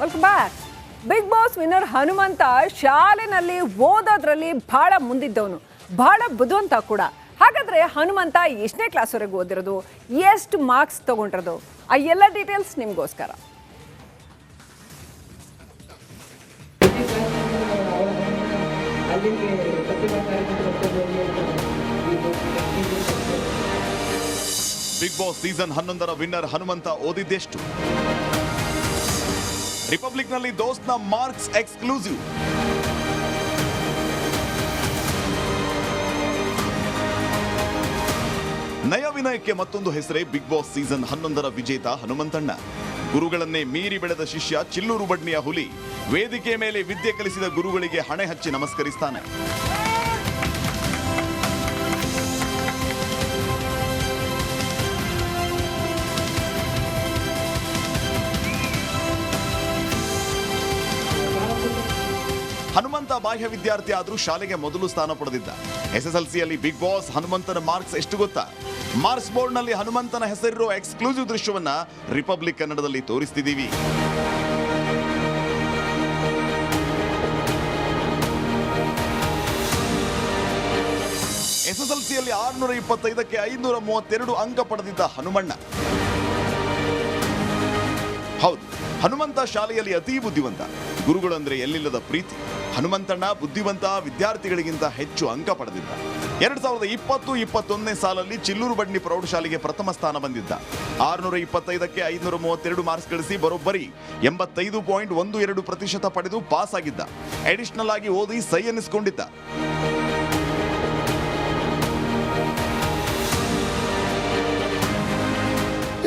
Welcome back Bigg Boss winner Hanumantha ಶಾಲೆನಲ್ಲಿ ಓದೋದ್ರಲ್ಲಿ ಬಹಳ ಮುಂದಿದ್ದವನು. ಬಹಳ ಬುದ್ಧಿವಂತ ಕೂಡ. ಹಾಗಾದ್ರೆ ಹನುಮಂತ ಎಷ್ಟನೇ ಕ್ಲಾಸ್ವರೆಗೂ ಓದಿರೋದು? ಎಷ್ಟು ಮಾರ್ಕ್ಸ್ ತಗೊಂಡಿರೋದು? ಆ ಎಲ್ಲ ಡೀಟೇಲ್ಸ್ ನಿಮಗೋಸ್ಕರ. ಬಿಗ್ ಬಾಸ್ ಸೀಸನ್ ಹನ್ನೊಂದರ ವಿನ್ನರ್ ಹನುಮಂತ ಓದಿದ್ದೆಷ್ಟು? ರಿಪಬ್ಲಿಕ್ನಲ್ಲಿ ದೋಸ್ತ್ನ ಮಾರ್ಕ್ಸ್ ಎಕ್ಸ್ಕ್ಲೂಸಿವ್. ನಯ ವಿನಯಕ್ಕೆ ಮತ್ತೊಂದು ಹೆಸರೇ ಬಿಗ್ ಬಾಸ್ ಸೀಸನ್ ಹನ್ನೊಂದರ ವಿಜೇತ ಹನುಮಂತಣ್ಣ ಗುರುಗಳನ್ನೇ ಮೀರಿ ಬೆಳೆದ ಶಿಷ್ಯ ಚಿಲ್ಲೂರು ಬಡ್ನಿಯ ಹುಲಿ. ವೇದಿಕೆ ಮೇಲೆ ವಿದ್ಯೆ ಕಲಿಸಿದ ಗುರುಗಳಿಗೆ ಹಣೆ ಹಚ್ಚಿ ನಮಸ್ಕರಿಸ್ತಾನೆ. ಬಾಹ್ಯ ವಿದ್ಯಾರ್ಥಿ ಆದರೂ ಶಾಲೆಗೆ ಮೊದಲು ಸ್ಥಾನ ಪಡೆದಿದ್ದ. ಎಸ್ಎಸ್ಎಲ್ಸಿಯಲ್ಲಿ ಬಿಗ್ ಬಾಸ್ ಹನುಮಂತನ ಮಾರ್ಕ್ಸ್ ಎಷ್ಟು ಗೊತ್ತಾ? ಮಾರ್ಕ್ಸ್ ಬೋರ್ಡ್ನಲ್ಲಿ ಹನುಮಂತನ ಹೆಸರಿರೋ ಎಕ್ಸ್ಕ್ಲೂಸಿವ್ ದೃಶ್ಯವನ್ನ ರಿಪಬ್ಲಿಕ್ ಕನ್ನಡದಲ್ಲಿ ತೋರಿಸ್ತಿದ್ದೀವಿ. ಎಸ್ಎಸ್ಎಲ್ಸಿಯಲ್ಲಿ ಆರುನೂರ ಇಪ್ಪತ್ತೈದಕ್ಕೆ ಐನೂರ ಮೂವತ್ತೆರಡು ಅಂಕ ಪಡೆದಿದ್ದ ಹನುಮಣ್ಣ. ಹೌದು ಹನುಮಂತ ಶಾಲೆಯಲ್ಲಿ ಅತಿ ಬುದ್ಧಿವಂತ. ಗುರುಗಳಂದ್ರೆ ಎಲ್ಲಿಲ್ಲದ ಪ್ರೀತಿ. ಹನುಮಂತಣ್ಣ ಬುದ್ಧಿವಂತ ವಿದ್ಯಾರ್ಥಿಗಳಿಗಿಂತ ಹೆಚ್ಚು ಅಂಕ ಪಡೆದಿದ್ದ. ಎರಡ್ ಸಾವಿರದ ಇಪ್ಪತ್ತು, ಇಪ್ಪತ್ತೊಂದನೇ ಸಾಲಲ್ಲಿ ಚಿಲ್ಲೂರು ಬಡ್ನಿ ಪ್ರೌಢಶಾಲೆಗೆ ಪ್ರಥಮ ಸ್ಥಾನ ಬಂದಿದ್ದ. ಆರುನೂರ ಇಪ್ಪತ್ತೈದಕ್ಕೆ ಐದುನೂರ ಮೂವತ್ತೆರಡು ಮಾರ್ಕ್ಸ್ ಗಳಿಸಿ ಬರೋಬ್ಬರಿ ಎಂಬತ್ತೈದು ಪಾಯಿಂಟ್ ಒಂದು ಎರಡು ಪ್ರತಿಶತ ಪಡೆದು ಪಾಸ್ ಆಗಿದ್ದ. ಅಡಿಷನಲ್ ಆಗಿ ಓದಿ ಸೈ ಎನ್ನಿಸ್ಕೊಂಡಿದ್ದ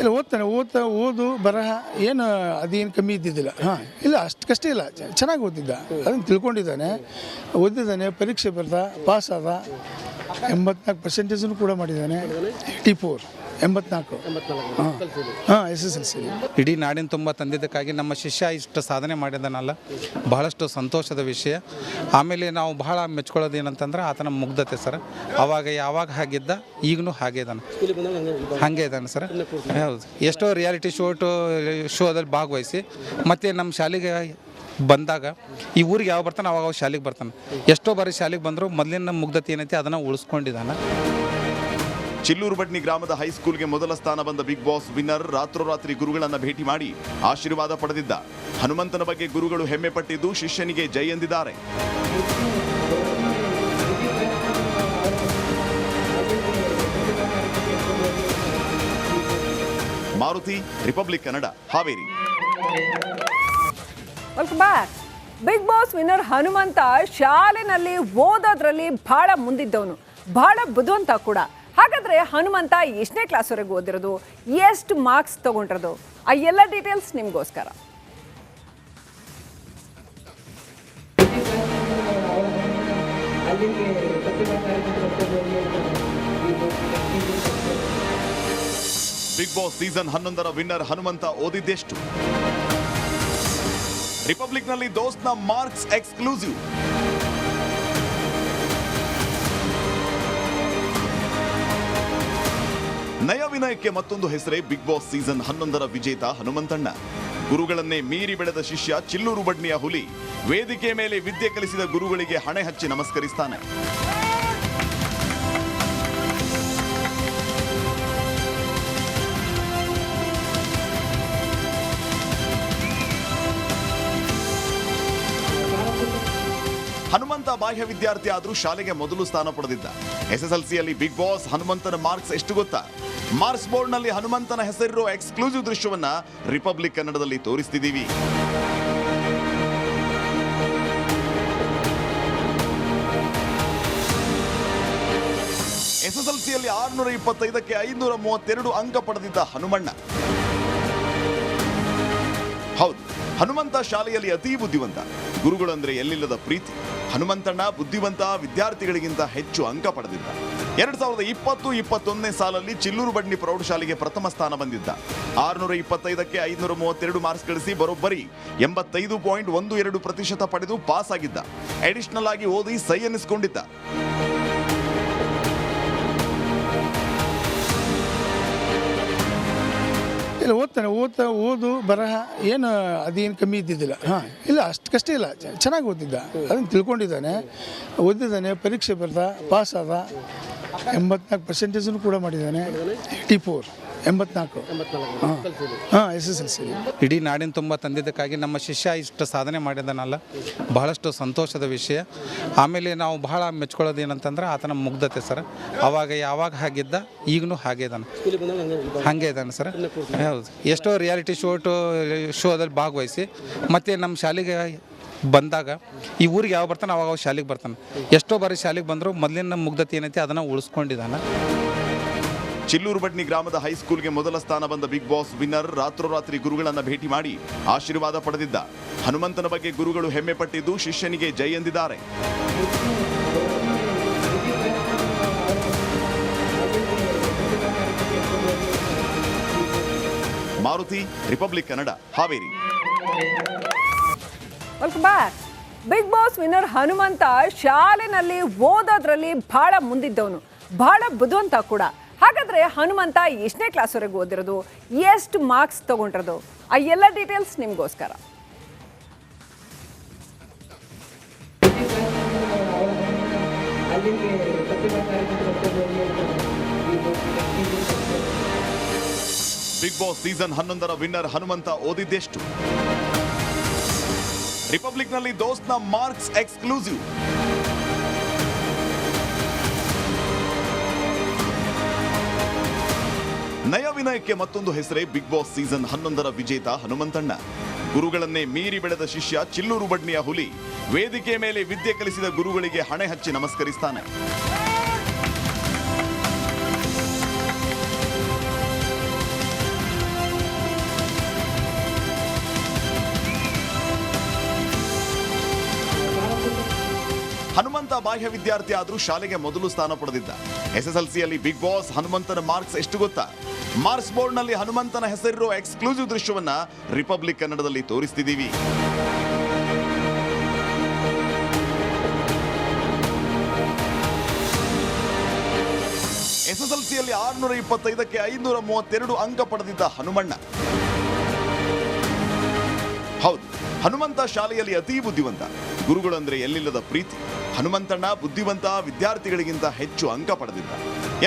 ಇಲ್ಲ, ಓದ್ತಾನೆ, ಓದ್ತಾ, ಓದು, ಬರಹ, ಏನು ಅದೇನು ಕಮ್ಮಿ ಇದ್ದಿದ್ದಿಲ್ಲ. ಹಾಂ, ಇಲ್ಲ ಅಷ್ಟು ಕಷ್ಟ ಇಲ್ಲ ಚೆನ್ನಾಗಿ ಓದಿದ್ದ ಅದನ್ನು ತಿಳ್ಕೊಂಡಿದ್ದಾನೆ. ಓದಿದ್ದಾನೆ, ಪರೀಕ್ಷೆ ಬರ್ದ ಪಾಸ್ ಆದ. ಎಂಬತ್ನಾಲ್ಕು ಪರ್ಸೆಂಟೇಜನ್ನು ಕೂಡ ಮಾಡಿದ್ದಾನೆ. ಏಯ್ಟಿ ಫೋರ್ ಎಂಬತ್ನಾಲ್ಕು. ಹಾಂ. ಎಸ್ ಎಸ್ ಎಲ್ ಸಿ ಇಡೀ ನಾಡಿನ ತುಂಬ ತಂದಿದ್ದಕ್ಕಾಗಿ ನಮ್ಮ ಶಿಷ್ಯ ಇಷ್ಟು ಸಾಧನೆ ಮಾಡಿದನಲ್ಲ. ಬಹಳಷ್ಟು ಸಂತೋಷದ ವಿಷಯ. ಆಮೇಲೆ ನಾವು ಬಹಳ ಮೆಚ್ಕೊಳ್ಳೋದು ಏನಂತಂದ್ರೆ ಆತನ ಮುಗ್ಧತೆ ಸರ್. ಅವಾಗ ಯಾವಾಗ ಹಾಗಿದ್ದ ಈಗಲೂ ಹಾಗೆ ಇದ್ದಾನೆ ಹಾಗೆ ಇದ್ದಾನೆ ಸರ್. ಹೌದು. ಎಷ್ಟೋ ರಿಯಾಲಿಟಿ ಶೋ ಟು ಶೋದಲ್ಲಿ ಭಾಗವಹಿಸಿ ಮತ್ತು ನಮ್ಮ ಶಾಲೆಗೆ ಬಂದಾಗ ಈ ಊರಿಗೆ ಯಾವಾಗ ಬರ್ತಾನೆ ಅವಾಗ ಅವಾಗ ಶಾಲೆಗೆ ಬರ್ತಾನೆ. ಎಷ್ಟೋ ಬಾರಿ ಶಾಲೆಗೆ ಬಂದರೂ ಮೊದಲಿನ ಮುಗ್ಧತೆ ಏನೈತಿ ಅದನ್ನು ಉಳಿಸ್ಕೊಂಡಿದ್ದಾನೆ. ಚಿಲ್ಲೂರು ಬಟ್ನಿ ಗ್ರಾಮದ ಹೈಸ್ಕೂಲ್ಗೆ ಮೊದಲ ಸ್ಥಾನ ಬಂದ ಬಿಗ್ ಬಾಸ್ ವಿನ್ನರ್ ರಾತ್ರೋರಾತ್ರಿ ಗುರುಗಳನ್ನು ಭೇಟಿ ಮಾಡಿ ಆಶೀರ್ವಾದ ಪಡೆದಿದ್ದ. ಹನುಮಂತನ ಬಗ್ಗೆ ಗುರುಗಳು ಹೆಮ್ಮೆ ಪಟ್ಟಿದ್ದು ಶಿಷ್ಯನಿಗೆ ಜೈ ಎಂದಿದ್ದಾರೆ. Maruti, Republic Kannada, Haveri. Bigg Boss winner Hanumantha ಶಾಲೆನಲ್ಲಿ ಓದೋದ್ರಲ್ಲಿ ಬಹಳ ಮುಂದಿದ್ದವನು. ಬಹಳ ಬುದ್ಧಿವಂತ ಕೂಡ. ಹಾಗಾದ್ರೆ ಹನುಮಂತ ಎಷ್ಟನೇ ಕ್ಲಾಸ್ವರೆಗೂ ಓದಿರೋದು? ಎಷ್ಟು ಮಾರ್ಕ್ಸ್ ತಗೊಂಡಿರೋದು? ಆ ಎಲ್ಲ ಡೀಟೇಲ್ಸ್ ನಿಮಗೋಸ್ಕರ. ಬಿಗ್ ಬಾಸ್ ಸೀಸನ್ ಹನ್ನೊಂದರ ವಿನ್ನರ್ ಹನುಮಂತ ಓದಿದ್ದೆಷ್ಟು? ರಿಪಬ್ಲಿಕ್ನಲ್ಲಿ ದೋಸ್ತ್ನ ಮಾರ್ಕ್ಸ್ ಎಕ್ಸ್ಕ್ಲೂಸಿವ್ ನಯ ವಿನಯಕ್ಕೆ ಮತ್ತೊಂದು ಹೆಸರೇ ಬಿಗ್ ಬಾಸ್ ಸೀಸನ್ ಹನ್ನೊಂದರ ವಿಜೇತ ಹನುಮಂತಣ್ಣ. ಗುರುಗಳನ್ನೇ ಮೀರಿ ಬೆಳೆದ ಶಿಷ್ಯ ಚಿಲ್ಲೂರು ಬಡ್ನಿಯ ಹುಲಿ. ವೇದಿಕೆ ಮೇಲೆ ವಿದ್ಯೆ ಕಲಿಸಿದ ಗುರುಗಳಿಗೆ ಹಣೆ ಹಚ್ಚಿ ನಮಸ್ಕರಿಸ್ತಾನೆ. ಹನುಮಂತ ಬಾಹ್ಯ ವಿದ್ಯಾರ್ಥಿ ಆದರೂ ಶಾಲೆಗೆ ಮೊದಲು ಸ್ಥಾನ ಪಡೆದಿದ್ದ. ಎಸ್ಎಸ್ಎಲ್ಸಿಯಲ್ಲಿ ಬಿಗ್ ಬಾಸ್ ಹನುಮಂತನ ಮಾರ್ಕ್ಸ್ ಎಷ್ಟು ಗೊತ್ತಾ? ಮಾರ್ಕ್ಸ್ ಬೋರ್ಡ್ನಲ್ಲಿ ಹನುಮಂತನ ಹೆಸರಿರುವ ಎಕ್ಸ್ಕ್ಲೂಸಿವ್ ದೃಶ್ಯವನ್ನ ರಿಪಬ್ಲಿಕ್ ಕನ್ನಡದಲ್ಲಿ ತೋರಿಸ್ತಿದ್ದೀವಿ. ಎಸ್ಎಸ್ಎಲ್ಸಿಯಲ್ಲಿ ಆರುನೂರ ಇಪ್ಪತ್ತೈದಕ್ಕೆ ಐನೂರ ಮೂವತ್ತೆರಡು ಅಂಕ ಪಡೆದಿದ್ದ ಹನುಮಣ್ಣ. ಹೌದು, ಹನುಮಂತ ಶಾಲೆಯಲ್ಲಿ ಅತೀ ಬುದ್ಧಿವಂತ. ಗುರುಗಳಂದ್ರೆ ಎಲ್ಲಿಲ್ಲದ ಪ್ರೀತಿ. ಹನುಮಂತಣ್ಣ ಬುದ್ಧಿವಂತ ವಿದ್ಯಾರ್ಥಿಗಳಿಗಿಂತ ಹೆಚ್ಚು ಅಂಕ ಪಡೆದಿದ್ದ. ಎರಡ್ ಸಾವಿರದ ಇಪ್ಪತ್ತು, ಇಪ್ಪತ್ತೊಂದನೇ ಸಾಲಲ್ಲಿ ಚಿಲ್ಲೂರು ಬಡ್ನಿ ಪ್ರೌಢಶಾಲೆಗೆ ಪ್ರಥಮ ಸ್ಥಾನ ಬಂದಿದ್ದ. ಆರುನೂರ ಇಪ್ಪತ್ತೈದಕ್ಕೆ ಐದುನೂರ ಮೂವತ್ತೆರಡು ಮಾರ್ಕ್ಸ್ ಗಳಿಸಿ ಬರೋಬ್ಬರಿ ಎಂಬತ್ತೈದು ಪಾಯಿಂಟ್ ಒಂದು ಎರಡು ಪ್ರತಿಶತ ಪಡೆದು ಪಾಸ್ ಆಗಿದ್ದ. ಅಡಿಷನಲ್ ಆಗಿ ಓದಿ ಸೈ ಎನಿಸಿಕೊಂಡಿದ್ದ. ಇಲ್ಲ, ಓದ್ತಾನೆ, ಓದ್ತಾ, ಓದು, ಬರಹ, ಏನು ಅದೇನು ಕಮ್ಮಿ ಇದ್ದಿದ್ದಿಲ್ಲ. ಹಾಂ, ಇಲ್ಲ ಅಷ್ಟಕ್ಕಷ್ಟೇ ಇಲ್ಲ ಚೆನ್ನಾಗಿ ಓದಿದ್ದ ಅದನ್ನು ತಿಳ್ಕೊಂಡಿದ್ದಾನೆ, ಓದಿದ್ದಾನೆ, ಪರೀಕ್ಷೆ ಬರ್ದ, ಪಾಸ್ ಆದ. ಎಂಬತ್ನಾಲ್ಕು ಪರ್ಸೆಂಟೇಜನ್ನು ಕೂಡ ಮಾಡಿದ್ದಾನೆ. ಏಯ್ಟಿ ಫೋರ್ ಎಂಬತ್ನಾಲ್ಕು. ಹಾಂ. ಎಸ್ ಎಸ್ ಎಲ್ ಸಿ ಇಡೀ ನಾಡಿನ ತುಂಬ ತಂದಿದ್ದಕ್ಕಾಗಿ ನಮ್ಮ ಶಿಷ್ಯ ಇಷ್ಟು ಸಾಧನೆ ಮಾಡಿದ್ದಾನಲ್ಲ. ಬಹಳಷ್ಟು ಸಂತೋಷದ ವಿಷಯ. ಆಮೇಲೆ ನಾವು ಬಹಳ ಮೆಚ್ಕೊಳ್ಳೋದು ಏನಂತಂದ್ರೆ ಆತನ ಮುಗ್ಧತೆ ಸರ್. ಅವಾಗ ಯಾವಾಗ ಹಾಗಿದ್ದ ಈಗಲೂ ಹಾಗೆ ಇದ್ದಾನೆ. ಹಾಗೆ ಇದ್ದಾನೆ. ಸರ್. ಹೌದು. ಎಷ್ಟೋ ರಿಯಾಲಿಟಿ ಶೋಟು ಶೋದಲ್ಲಿ ಭಾಗವಹಿಸಿ ಮತ್ತು ನಮ್ಮ ಶಾಲೆಗೆ ಬಂದಾಗ ಈ ಊರಿಗೆ ಯಾವಾಗ ಬರ್ತಾನೆ ಅವಾಗ ಅವ ಶಾಲೆಗೆ ಬರ್ತಾನೆ. ಎಷ್ಟೋ ಬಾರಿ ಶಾಲೆಗೆ ಬಂದರೂ ಮೊದಲಿನ ಮುಗ್ಧತೆ ಏನೈತಿ ಅದನ್ನು ಉಳಿಸ್ಕೊಂಡಿದ್ದಾನೆ. ಚಿಲ್ಲೂರು ಬಡ್ನಿ ಗ್ರಾಮದ ಹೈಸ್ಕೂಲ್ಗೆ ಮೊದಲ ಸ್ಥಾನ ಬಂದ ಬಿಗ್ ಬಾಸ್ ವಿನ್ನರ್ ರಾತ್ರೋರಾತ್ರಿ ಗುರುಗಳನ್ನು ಭೇಟಿ ಮಾಡಿ ಆಶೀರ್ವಾದ ಪಡೆದಿದ್ದ. ಹನುಮಂತನ ಬಗ್ಗೆ ಗುರುಗಳು ಹೆಮ್ಮೆ ಪಟ್ಟಿದ್ದು ಶಿಷ್ಯನಿಗೆ ಜೈ ಎಂದಿದ್ದಾರೆ. Maruti, Republic Kannada, Haveri. Welcome back Bigg Boss winner Hanumantha ಶಾಲೆನಲ್ಲಿ ಓದೋದ್ರಲ್ಲಿ ಬಹಳ ಮುಂದಿದ್ದವನು. ಬಹಳ ಬುದ್ಧಿವಂತ ಕೂಡ. ಹಾಗಾದ್ರೆ ಹನುಮಂತ ಎಷ್ಟನೇ ಕ್ಲಾಸ್ವರೆಗೂ ಓದಿರೋದು? ಎಷ್ಟು ಮಾರ್ಕ್ಸ್ ತಗೊಂಡಿರೋದು? ಆ ಎಲ್ಲ ಡೀಟೇಲ್ಸ್ ನಿಮಗೋಸ್ಕರ. ಬಿಗ್ ಬಾಸ್ ಸೀಸನ್ ಹನ್ನೊಂದರ ವಿನ್ನರ್ ಹನುಮಂತ ಓದಿದ್ದೆಷ್ಟು? ರಿಪಬ್ಲಿಕ್ನಲ್ಲಿ ದೋಸ್ತ್ನ ಮಾರ್ಕ್ಸ್ ಎಕ್ಸ್ಕ್ಲೂಸಿವ್. ನಯ ವಿನಯಕ್ಕೆ ಮತ್ತೊಂದು ಹೆಸರೇ ಬಿಗ್ ಬಾಸ್ ಸೀಸನ್ ಹನ್ನೊಂದರ ವಿಜೇತ ಹನುಮಂತಣ್ಣ. ಗುರುಗಳನ್ನೇ ಮೀರಿ ಬೆಳೆದ ಶಿಷ್ಯ ಚಿಲ್ಲೂರು ಬಡ್ನಿಯ ಹುಲಿ. ವೇದಿಕೆ ಮೇಲೆ ವಿದ್ಯೆ ಕಲಿಸಿದ ಗುರುಗಳಿಗೆ ಹಣೆ ಹಚ್ಚಿ ನಮಸ್ಕರಿಸ್ತಾನೆ. ಹನುಮಂತ ಬಾಹ್ಯ ವಿದ್ಯಾರ್ಥಿ ಆದರೂ ಶಾಲೆಗೆ ಮೊದಲು ಸ್ಥಾನ ಪಡೆದಿದ್ದ. ಎಸ್ಎಸ್ಎಲ್ಸಿಯಲ್ಲಿ ಬಿಗ್ ಬಾಸ್ ಹನುಮಂತನ ಮಾರ್ಕ್ಸ್ ಎಷ್ಟು ಗೊತ್ತಾ? ಮಾರ್ಕ್ಸ್ ಬೋರ್ಡ್ನಲ್ಲಿ ಹನುಮಂತನ ಹೆಸರಿರೋ ಎಕ್ಸ್ಕ್ಲೂಸಿವ್ ದೃಶ್ಯವನ್ನ ರಿಪಬ್ಲಿಕ್ ಕನ್ನಡದಲ್ಲಿ ತೋರಿಸ್ತಿದ್ದೀವಿ. ಎಸ್ಎಸ್ಎಲ್ಸಿಯಲ್ಲಿ ಆರುನೂರ ಇಪ್ಪತ್ತೈದಕ್ಕೆ ಐನೂರ ಮೂವತ್ತೆರಡು ಅಂಕ ಪಡೆದಿದ್ದ ಹನುಮಣ್ಣ. ಹನುಮಂತ ಶಾಲೆಯಲ್ಲಿ ಅತೀ ಬುದ್ಧಿವಂತ. ಗುರುಗಳಂದ್ರೆ ಎಲ್ಲಿಲ್ಲದ ಪ್ರೀತಿ. ಹನುಮಂತಣ್ಣ ಬುದ್ಧಿವಂತ ವಿದ್ಯಾರ್ಥಿಗಳಿಗಿಂತ ಹೆಚ್ಚು ಅಂಕ ಪಡೆದಿದ್ದ.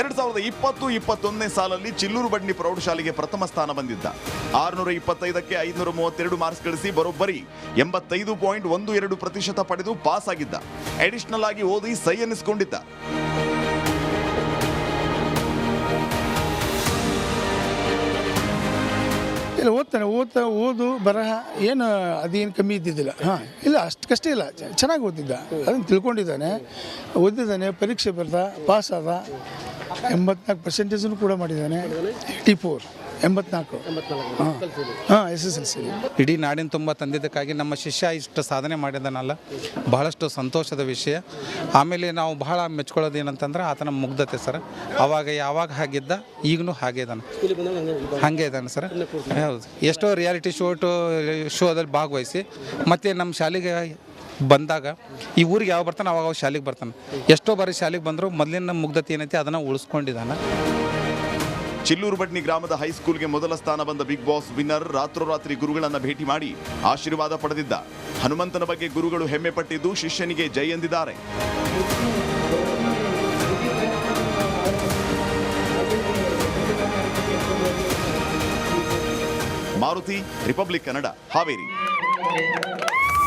ಎರಡ್ ಸಾವಿರದ ಇಪ್ಪತ್ತು, ಇಪ್ಪತ್ತೊಂದನೇ ಸಾಲಲ್ಲಿ ಚಿಲ್ಲೂರು ಬಡ್ನಿ ಪ್ರೌಢಶಾಲೆಗೆ ಪ್ರಥಮ ಸ್ಥಾನ ಬಂದಿದ್ದ. ಆರುನೂರ ಇಪ್ಪತ್ತೈದಕ್ಕೆ ಐನೂರ ಮೂವತ್ತೆರಡು ಮಾರ್ಕ್ಸ್ ಗಳಿಸಿ ಬರೋಬ್ಬರಿ ಎಂಬತ್ತೈದು ಪಾಯಿಂಟ್ ಒಂದು ಎರಡು ಪ್ರತಿಶತ ಪಡೆದು ಪಾಸ್ ಆಗಿದ್ದ ಅಡಿಷನಲ್ ಆಗಿ ಓದಿ ಸೈ ಎನ್ನಿಸ್ಕೊಂಡಿದ್ದ ಇಲ್ಲ, ಓದ್ತಾನೆ, ಓದ್ತಾ, ಓದು, ಬರಹ, ಏನು ಅದೇನು ಕಮ್ಮಿ ಇದ್ದಿದ್ದಿಲ್ಲ. ಹಾಂ, ಇಲ್ಲ ಅಷ್ಟಕ್ಕಷ್ಟೇ ಇಲ್ಲ. ಚೆನ್ನಾಗಿ ಓದಿದ್ದ ಅದನ್ನು ತಿಳ್ಕೊಂಡಿದ್ದಾನೆ. ಓದಿದ್ದಾನೆ, ಪರೀಕ್ಷೆ ಬರ್ದ, ಪಾಸ್ ಆದ. ಎಂಬತ್ನಾಲ್ಕು ಪರ್ಸೆಂಟೇಜನ್ನು ಕೂಡ ಮಾಡಿದ್ದಾನೆ. ಏಯ್ಟಿ ಫೋರ್ ಎಂಬತ್ನಾಲ್ಕು. ಹಾಂ. ಎಸ್ ಎಸ್ ಎಲ್ ಸಿ ಇಡೀ ನಾಡಿನ ತುಂಬ ತಂದಿದ್ದಕ್ಕಾಗಿ ನಮ್ಮ ಶಿಷ್ಯ ಇಷ್ಟು ಸಾಧನೆ ಮಾಡಿದನಲ್ಲ. ಬಹಳಷ್ಟು ಸಂತೋಷದ ವಿಷಯ. ಆಮೇಲೆ ನಾವು ಬಹಳ ಮೆಚ್ಕೊಳ್ಳೋದು ಏನಂತಂದ್ರೆ ಆತನ ಮುಗ್ಧತೆ ಸರ್. ಅವಾಗ ಯಾವಾಗ ಹಾಗಿದ್ದ ಈಗಲೂ ಹಾಗೆ ಇದ್ದಾನೆ. ಹಾಗೆ ಇದ್ದಾನೆ. ಸರ್. ಹೌದು. ಎಷ್ಟೋ ರಿಯಾಲಿಟಿ ಶೋಟು ಶೋದಲ್ಲಿ ಭಾಗವಹಿಸಿ ಮತ್ತು ನಮ್ಮ ಶಾಲೆಗೆ ಬಂದಾಗ ಈ ಊರಿಗೆ ಯಾವಾಗ ಬರ್ತಾನೆ ಅವಾಗ ಅವ ಶಾಲೆಗೆ ಬರ್ತಾನೆ. ಎಷ್ಟೋ ಬಾರಿ ಶಾಲೆಗೆ ಬಂದರೂ ಮೊದಲಿನ ಮುಗ್ಧತೆ ಏನೈತಿ ಅದನ್ನು ಉಳಿಸ್ಕೊಂಡಿದ್ದಾನೆ. ಚಿಲ್ಲೂರು ಬಟ್ನಿ ಗ್ರಾಮದ ಹೈಸ್ಕೂಲ್ಗೆ ಮೊದಲ ಸ್ಥಾನ ಬಂದ ಬಿಗ್ ಬಾಸ್ ವಿನ್ನರ್ ರಾತ್ರೋರಾತ್ರಿ ಗುರುಗಳನ್ನು ಭೇಟಿ ಮಾಡಿ ಆಶೀರ್ವಾದ ಪಡೆದಿದ್ದ. ಹನುಮಂತನ ಬಗ್ಗೆ ಗುರುಗಳು ಹೆಮ್ಮೆ ಪಟ್ಟಿದ್ದು ಶಿಷ್ಯನಿಗೆ ಜೈ ಎಂದಿದ್ದಾರೆ. ಮಾರುತಿ, ರಿಪಬ್ಲಿಕ್ ಕನ್ನಡ, ಹಾವೇರಿ.